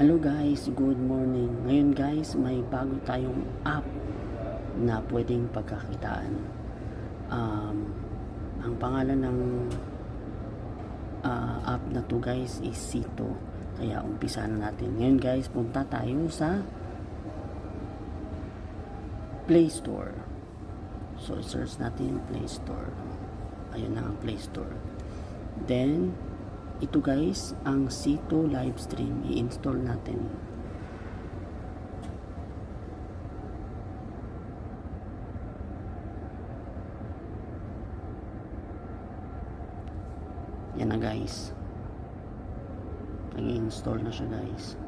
Hello guys, good morning. Ngayon guys, may bago tayong app na pwedeng pagkakitaan. Um, ang pangalan ng ah, app na to guys is Sito. Kaya umpisa na natin. Ngayon guys, punta tayo sa Play Store. So, search natin Play Store. Ayun na ang Play Store. Then, ito guys, ang Sito live stream. I-install natin. Yan na guys. Nag-install na siya guys.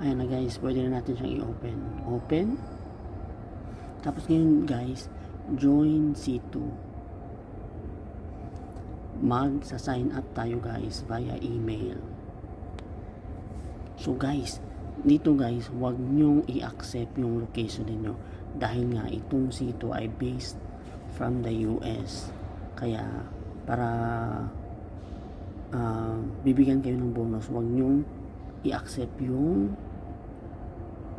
Ayan na guys, pwede na natin siyang i-open. Open. Tapos ngayon guys, join C2. Mag sa sign up tayo guys via email. So guys, dito guys, huwag nyong i-accept yung location ninyo dahil nga itong C2 ay based from the US. Kaya para ah, bibigyan kayo ng bonus, huwag nyong i-accept yung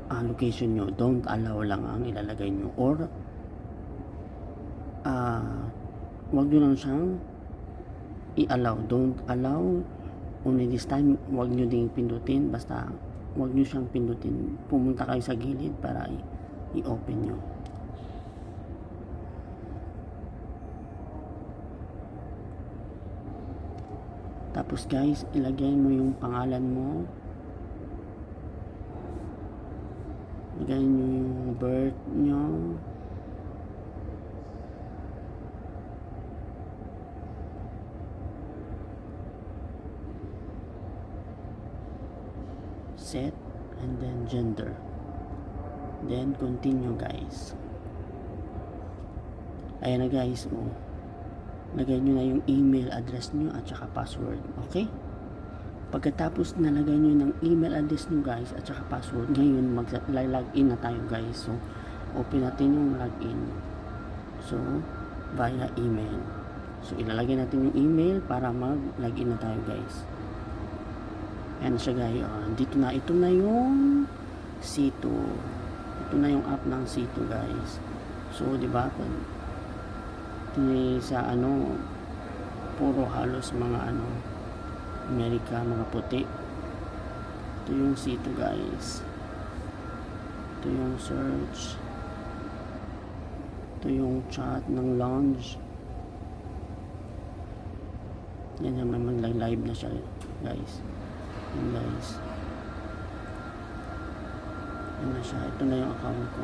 ah, location nyo. Don't allow lang ang ilalagay nyo. Or, ah, wag nyo lang siyang i-allow. Don't allow. Only this time, wag nyo ding pindutin. Basta, wag nyo siyang pindutin. Pumunta kayo sa gilid para i-open nyo. Tapos guys, ilagay mo yung pangalan mo. Ilagay nyo yung birth nyo. Set and then gender. Then continue guys. Ayan na guys, oh. Lagay nyo na yung email address nyo at saka password. Okay? Pagkatapos nalagay nyo ng email address nyo guys at saka password, ngayon mag-login na tayo guys. So, open natin yung login. So, via email. So, ilalagay natin yung email para mag-login na tayo guys. Ayan siya guys. Oh, dito na. Ito na yung C2. Ito na yung app ng C2 guys. So, di ba? Ni sa ano puro halos mga ano Amerika mga puti ito yung C2 guys ito yung search ito yung chat ng lounge yan may mag-live na siya guys guys yan na siya. Ito na yung account ko.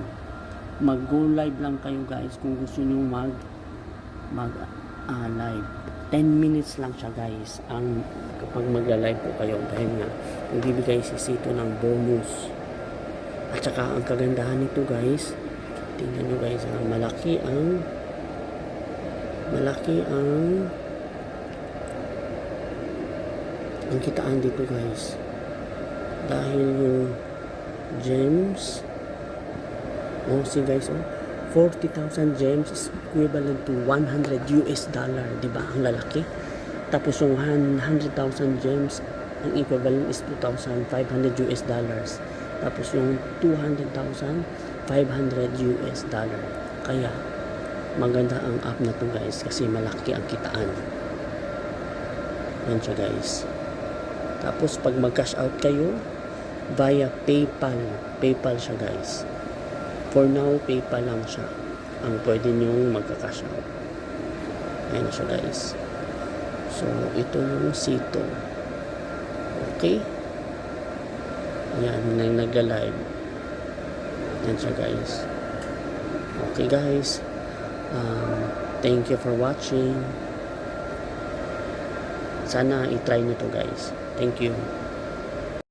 Mag go live lang kayo guys kung gusto nyo mag mag ah, live 10 minutes lang siya guys ang kapag magla-live po kayo dahil nga nagbibigay si Sito ng bonus. At saka ang kagandahan nito guys tingnan nyo guys ah, malaki ang malaki ang ang kitaan dito guys dahil yung gems oh see guys oh 40,000 gems is equivalent to 100 US dollar, di ba? Ang lalaki. Tapos yung 100,000 gems, ang equivalent is 2,500 US dollars. Tapos yung 200,000, 500 US dollar. Kaya, maganda ang app na to guys kasi malaki ang kitaan. Yan siya guys. Tapos pag mag-cash out kayo, via PayPal. PayPal siya guys. For now, PayPal lang siya ang pwede nyong magka-cash out. Ayan siya guys. So, ito yung sito. Okay? Ayan, nang nagla-live. Ayan siya guys. Okay guys. Um, thank you for watching. Sana i-try nyo to guys. Thank you.